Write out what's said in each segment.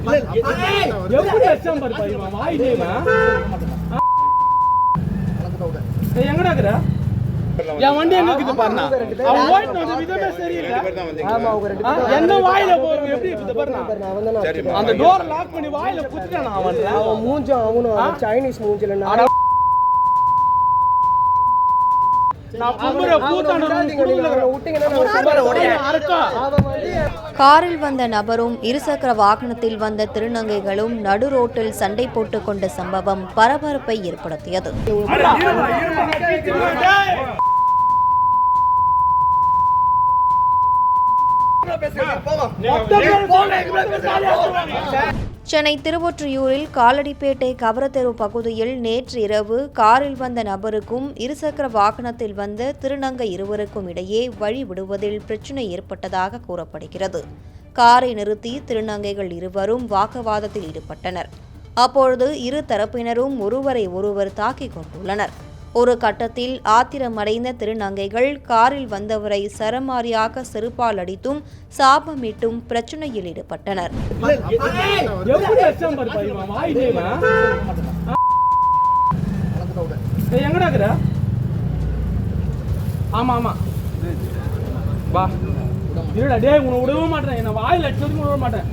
எப்படி வச்சான் பாரு பாரு இவன் வாயிலே இவன். ஏய், எங்கடா இருக்கிற? என் வண்டி எங்க இருக்குது பாருண்ணா. அவன் ஓட்டின அந்த விதமே சரியில்லை. ஆ, என்ன வாயில போறது எப்படி இருக்குது பாருண்ணா. அந்த டோர் லாக் பண்ணி வாயில குத்திட்டானா அவன் அவன் மூஞ்சும் அவனும் சைனீஸ் மூஞ்சில நான் கும்புற அறுக்கா. காரில் வந்த நபரும் இருசக்கர வாகனத்தில் வந்த திருநங்கைகளும் நடு ரோட்டில் சண்டை போட்டுக் கொண்ட சம்பவம் பரபரப்பை ஏற்படுத்தியது. சென்னை திருவொற்றியூரில் காலடிப்பேட்டை கவரத்தெரு பகுதியில் நேற்று இரவு காரில் வந்த நபருக்கும் இருசக்கர வாகனத்தில் வந்த திருநங்கை இருவருக்கும் இடையே வழி விடுவதில் பிரச்சினை ஏற்பட்டதாக கூறப்படுகிறது. காரை நிறுத்தி திருநங்கைகள் இருவரும் வாக்குவாதத்தில் ஈடுபட்டனர். அப்பொழுது இரு தரப்பினரும் ஒருவரை ஒருவர் தாக்கிக் கொண்டுள்ளனர். ஒரு கட்டத்தில் ஆத்திரமடைந்த திருநங்கைகள் காரில் வந்தவரை சரமாரியாக செருப்பால் அடித்தும் சாபமிட்டும் பிரச்சனையில் ஈடுபட்டனர்? ஆமா ஆமா வா இருடா டேய் உன்னை விடவே மாட்டேன் என்ன வாயில மாட்டேன்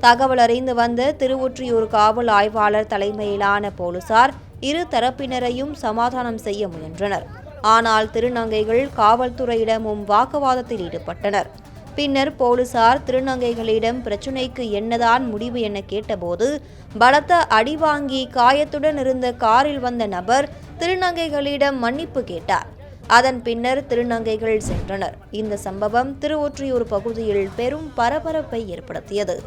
தகவல் அறிந்து வந்த திருவொற்றியூர் காவல் ஆய்வாளர் தலைமையிலான போலீசார் இரு தரப்பினரையும் சமாதானம் செய்ய முயன்றனர். ஆனால் திருநங்கைகள் காவல்துறையிடமும் வாக்குவாதத்தில் ஈடுபட்டனர். பின்னர் போலீசார் திருநங்கைகளிடம் பிரச்சினைக்கு என்னதான் முடிவு என கேட்டபோது பலத்த அடி வாங்கி காயத்துடன் இருந்த காரில் வந்த நபர் திருநங்கைகளிடம் மன்னிப்பு கேட்டார். அதன் பின்னர் திருநங்கைகள் சென்றனர். இந்த சம்பவம் திருவொற்றியூர் பகுதியில் பெரும் பரபரப்பை ஏற்படுத்தியது.